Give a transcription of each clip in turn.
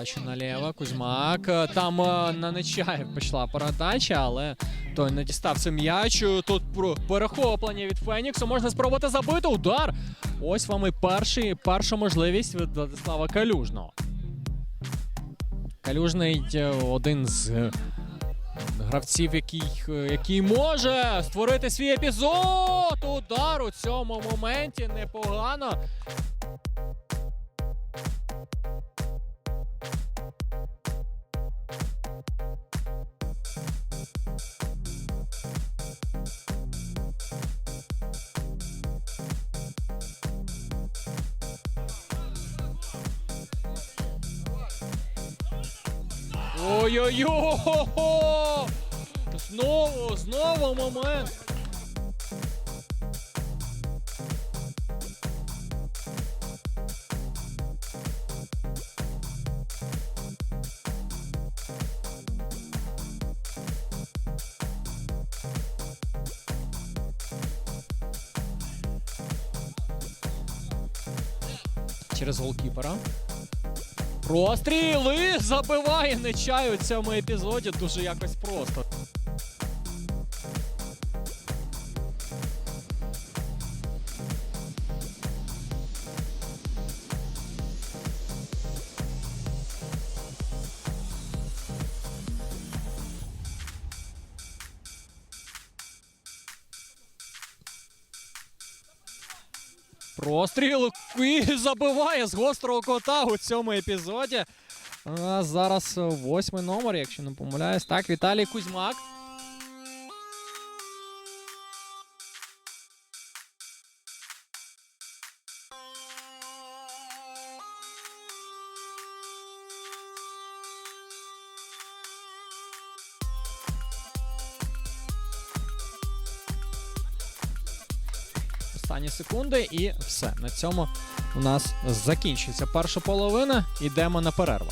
Передача наліво. Кузьмак. Е, Там е, на Нечаєв пішла передача, але той не дістав цей м'яч. Тут перехоплення від Феніксу. Можна спробувати забити. Удар. Ось вам і перший, перша можливість від Владислава Калюжного. Калюжний е, один з гравців, який, який може створити свій епізод. Удар у цьому моменті непогано. Ой-ой-ой! Знову, знову момент. Через голкіпера. Простріли забиває Нечай у цьому епізоді дуже якось просто. Простріл і забиває з гострого кота у цьому епізоді. А зараз восьмий номер, якщо не помиляюсь. Так, Віталій Кузьмак. Останні секунди, і все. На цьому у нас закінчується перша половина. Йдемо на перерву.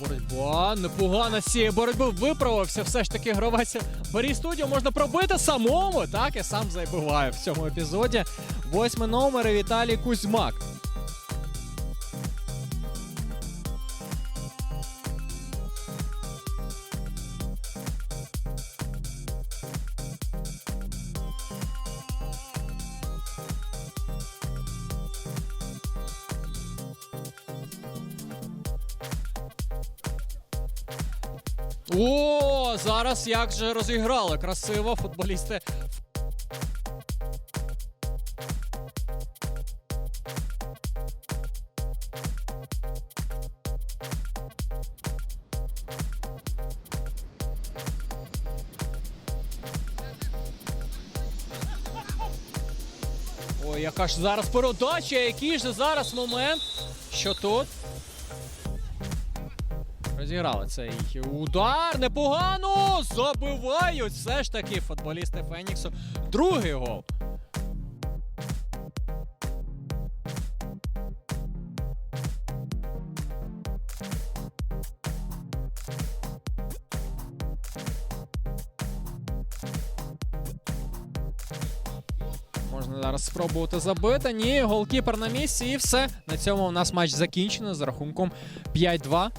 Боротьба непогано з цієї боротьби виправився. Все ж таки гравець Борі студію можна пробити самому. Так, і сам забиває в цьому епізоді. Восьмий номер Віталій Кузьмак. О, зараз як же розіграли красиво футболісти. Ой, яка ж зараз передача, який же зараз момент. Що тут? Розіграли цей удар непогано. Забивають все ж таки футболісти Феніксу. Другий гол. Можна зараз спробувати забити. Ні, голкіпер на місці і все. На цьому у нас матч закінчено з рахунком 5-2